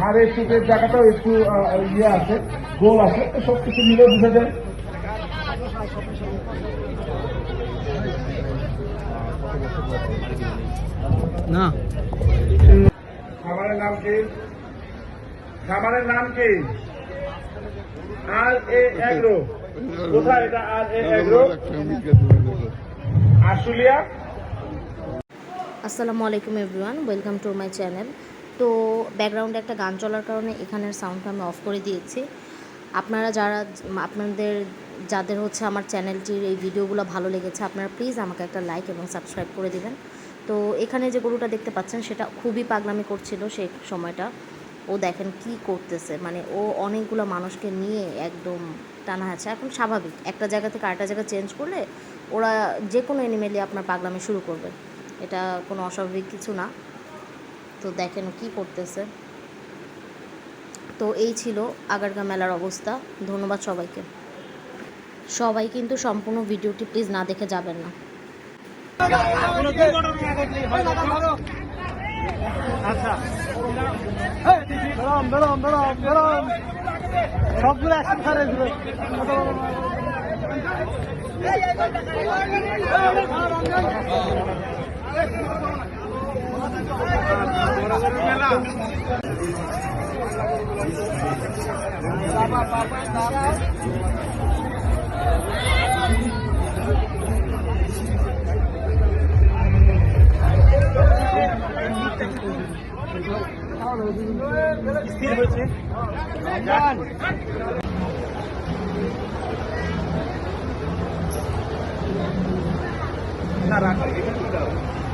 ঘাড়ের চুটের জায়গাটাও একটু ইয়ে আছে গোল আছে তো সব কিছু মিলে বুঝা যায়। না। খাবারের নাম কি? খাবারের নাম কি? আর এ এগ্রো। কোথায় এটা? আর এ এগ্রো? আশুলিয়া আসসালামু আলাইকুম everyone. Welcome to my channel. তো ব্যাকগ্রাউন্ডে একটা গান চলার কারণে এখানের সাউন্ডটা আমি অফ করে দিয়েছি। আপনারা যারা, আপনাদের, যাদের হচ্ছে আমার চ্যানেলটির এই ভিডিওগুলো ভালো লেগেছে, আপনারা প্লিজ আমাকে একটা লাইক এবং সাবস্ক্রাইব করে দেবেন। তো এখানে যে গরুটা দেখতে পাচ্ছেন, সেটা খুবই পাগলামি করছিল সেই সময়টা। ও দেখেন কি করতেছে মানে ও অনেকগুলো মানুষকে নিয়ে একদম টানা আছে। এখন স্বাভাবিক, একটা জায়গা থেকে আরেকটা জায়গা চেঞ্জ করলে ওরা যে কোনো এনিমেলি আপনার পাগলামি শুরু করবে। এটা কোনো অস্বাভাবিক কিছু না। তো দেখেন কি করতেছে। তো এই ছিল আগারগা মেলার অবস্থা। ধন্যবাদ সবাইকে। সবাই কিন্তু সম্পূর্ণ ভিডিওটি প্লিজ না দেখে যাবেন না। আচ্ছা। সবগুলো দিবে স্থির হয়েছে না রাখো এটা ঠিক আছে